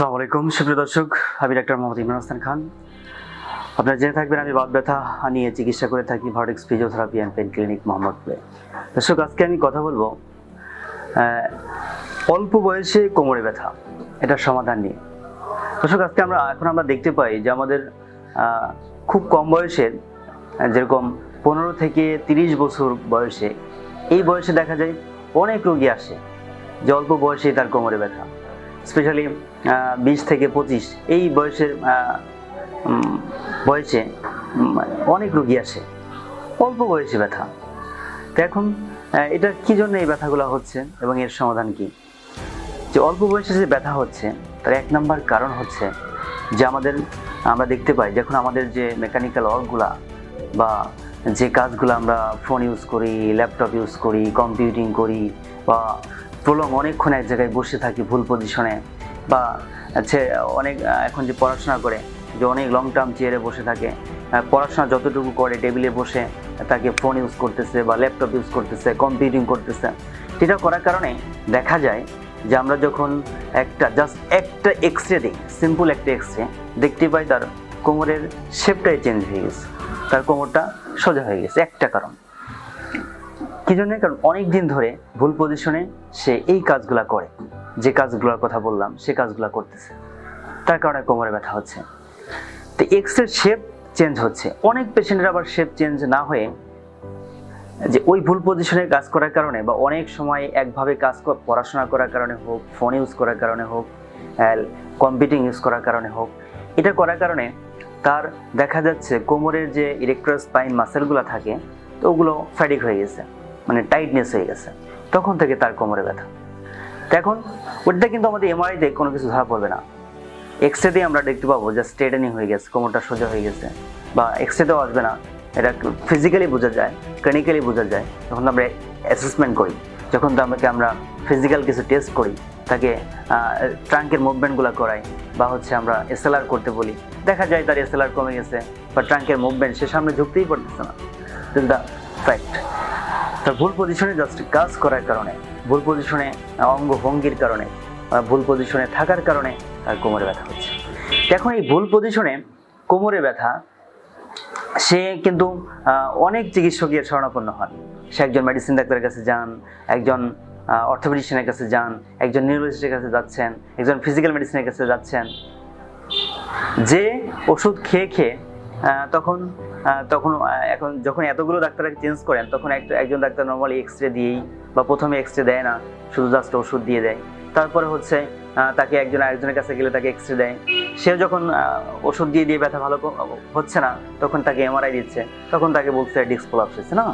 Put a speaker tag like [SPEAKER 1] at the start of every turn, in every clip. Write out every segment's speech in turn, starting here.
[SPEAKER 1] আসসালামু আলাইকুম, সুপ্রিয় দর্শক, আমি ডাক্তার মোহাম্মদ ইমরান হাসান খান। আপনারা জেনে থাকবেন, আমি বাদ ব্যথা নিয়ে চিকিৎসা করে থাকি vertex physiotherapy and pain clinic মোহাম্মদপুরে। দর্শক, আজকে আমি কথা বলব অল্প বয়সে কোমরে ব্যথা এটার সমাধান নিয়ে। দর্শক, আজকে আমরা, এখন আমরা দেখতে পাই যে আমাদের খুব কম বয়সের যেরকম পনেরো থেকে তিরিশ বছর বয়সে, এই বয়সে দেখা যায় অনেক রোগী আসে, যে অল্প বয়সেই তার কোমরে ব্যথা। স্পেশালি বিশ থেকে পঁচিশ, এই বয়সের বয়সে অনেক রুগী আসে। অল্প বয়সে ব্যথা। তো এখন এটা কি জন্য এই ব্যথাগুলো হচ্ছে এবং এর সমাধান কি? যে অল্প বয়সে যে ব্যথা হচ্ছে, তার এক নম্বর কারণ হচ্ছে যে আমাদের, আমরা দেখতে পাই যখন আমাদের যে মেকানিক্যাল ওয়ার্কগুলা বা যে কাজগুলো আমরা ফোন ইউজ করি ল্যাপটপ ইউজ করি কম্পিউটিং করি বা প্রলং অনেকক্ষণ এক জায়গায় বসে থাকি ভুল পজিশনে বা হচ্ছে অনেক এখন যে পড়াশোনা করে, যে অনেক লং টার্ম চেয়ারে বসে থাকে পড়াশোনা যতটুকু করে টেবিলে বসে তাকে ফোন ইউজ করতেছে বা ল্যাপটপ ইউজ করতেছে কম্পিউটিং করতেছে। সেটা করার কারণে দেখা যায় যে আমরা যখন একটা জাস্ট একটা এক্স রে দিই সিম্পল একটা এক্স রে দেখতে পাই তার কোমরের শেপটাই চেঞ্জ হয়ে গেছে। তার কোমরটা সোজা হয়ে গেছে, একটা কারণ। কি জন্য কারণ অনেক দিন ধরে ভুল পজিশনে সে এই কাজগুলা করে। যে কাজগুলোর কথা বললাম, সে কাজগুলা করতেছে। তার কারণে কোমরে ব্যথা হচ্ছে। তো এক্স রে শেপ চেঞ্জ হচ্ছে। অনেক পেশেন্টের আবার শেপ চেঞ্জ না হয়ে যে ওই ভুল পজিশনে কাজ করার কারণে বা অনেক সময় একভাবে কাজ পড়াশোনা করার কারণে হোক ফোন ইউজ করার কারণে হোক কম্পিউটিং ইউজ করার কারণে হোক, এটা করার কারণে তার দেখা যাচ্ছে কোমরের যে ইলেকট্রো স্পাইন মাসেলগুলো থাকে, তো ওগুলো ফ্যাডিক হয়ে গেছে। মানে টাইটনেস হয়ে গেছে। তখন থেকে তার কোমরে ব্যথা। এখন ওটা কিন্তু আমাদের এমআরআইতে কোনো কিছু ধরা পড়বে না। এক্স রেতেই আমরা দেখতে পাবো যে স্ট্রেটেনিং হয়ে গেছে, কোমরটা সোজা হয়ে গেছে বা এক্স রেতেও আসবে না। এটা ফিজিক্যালি বোঝা যায় ক্লিনিক্যালি বোঝা যায়। যখন আমরা অ্যাসেসমেন্ট করি, যখন তো আমাকে আমরা ফিজিক্যাল কিছু টেস্ট করি, তাকে ট্রাঙ্কের মুভমেন্টগুলো করাই বা হচ্ছে আমরা এসএলআর করতে বলি। দেখা যায় তার এসএলআর কমে গেছে বা ট্রাঙ্কের মুভমেন্ট সে সামনে ঝুঁকতেই পারতেছে না। দ্য ফ্যাক্ট তার ভুল পজিশনে জাস্ট কাজ করার কারণে, ভুল পজিশনে অঙ্গ ভঙ্গির কারণে ভুল পজিশনে থাকার কারণে তার কোমরে ব্যথা হচ্ছে। এখন এই ভুল পজিশনে কোমরে ব্যথা, সে কিন্তু অনেক চিকিৎসকের শরণাপন্ন হন। সে একজন মেডিসিন ডাক্তারের কাছে যান, একজন অর্থোপেডিশনের কাছে যান, একজন নিউরোলজিস্টের কাছে যাচ্ছেন, একজন ফিজিক্যাল মেডিসিনের কাছে যাচ্ছেন। যে ওষুধ খেয়ে খেয়ে তখন তখন এখন যখন এতগুলো ডাক্তারকে চেঞ্জ করেন, তখন একটা একজন ডাক্তার নর্মালি এক্স রে দিয়েই বা প্রথমে এক্স রে দেয় না, শুধু জাস্ট ওষুধ দিয়ে দেয়। তারপরে হচ্ছে তাকে একজন আরেকজনের কাছে গেলে তাকে এক্স রে দেয়। সেও যখন ওষুধ দিয়ে দিয়ে ব্যথা ভালো হচ্ছে না, তখন তাকে এমআরআই দিচ্ছে। তখন তাকে বলছে ডিস্ক পোলাপস হচ্ছে না?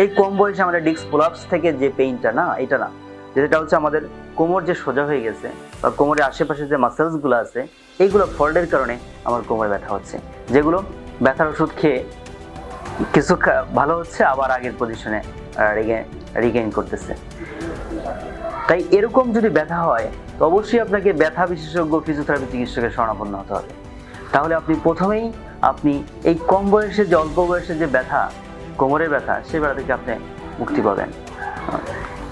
[SPEAKER 1] এই কম বয়সে আমাদের ডিস্ক পোলাপস থেকে যে পেইনটা না, এটা না। যেটা হচ্ছে আমাদের কোমর যে সোজা হয়ে গেছে বা কোমরের আশেপাশে যে মাসেলসগুলো আছে, এইগুলো ফল্টের কারণে আমার কোমরে ব্যথা হচ্ছে। যেগুলো ব্যথার ওষুধ খেয়ে কিছু ভালো হচ্ছে, আবার আগের পজিশনে রিগেইন করতেছে। তাই এরকম যদি ব্যথা হয়, তো অবশ্যই আপনাকে ব্যথা বিশেষজ্ঞ ফিজিওথেরাপি চিকিৎসকের শরণাপন্ন হতে হবে। তাহলে আপনি প্রথমেই আপনি এই কম বয়সে যে, অল্প বয়সে যে ব্যথা, কোমরের ব্যথা সেই ব্যথা থেকে আপনি মুক্তি পাবেন।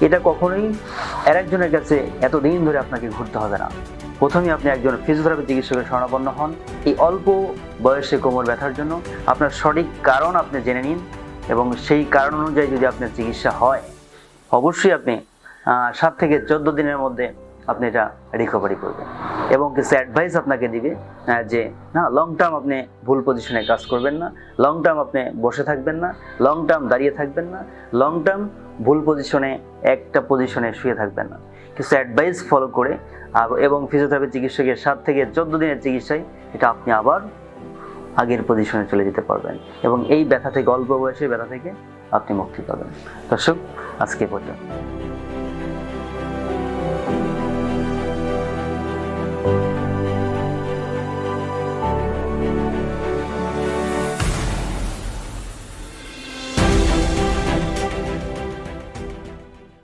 [SPEAKER 1] এটা কখনোই আর একজনের কাছে এতদিন ধরে আপনাকে ঘুরতে হবে না। প্রথমে আপনি একজন ফিজিওথেরাপি চিকিৎসকের শরণাপন্ন হন। এই অল্প বয়সে কোমর ব্যথার জন্য আপনার সঠিক কারণ আপনি জেনে নিন এবং সেই কারণ অনুযায়ী যদি আপনার চিকিৎসা হয়, অবশ্যই আপনি সাত থেকে চোদ্দ দিনের মধ্যে আপনি এটা রিকভারি করবেন এবং কিছু অ্যাডভাইস আপনাকে দিবে যে, না লং টার্ম আপনি ভুল পজিশনে কাজ করবেন না লং টার্ম আপনি বসে থাকবেন না লং টার্ম দাঁড়িয়ে থাকবেন না লং টার্ম ভুল পজিশনে একটা পজিশনে শুয়ে থাকবেন না। কিছু অ্যাডভাইস ফলো করে এবং ফিজিওথেরাপি চিকিৎসকের সাত থেকে চোদ্দ দিনের চিকিৎসায় এটা আপনি আবার আগের পজিশনে চলে যেতে পারবেন। এবং এই ব্যথা থেকে, অল্প বয়সে ব্যথা থেকে আপনি মুক্তি পাবেন। দর্শক, আজকে পর্যন্ত।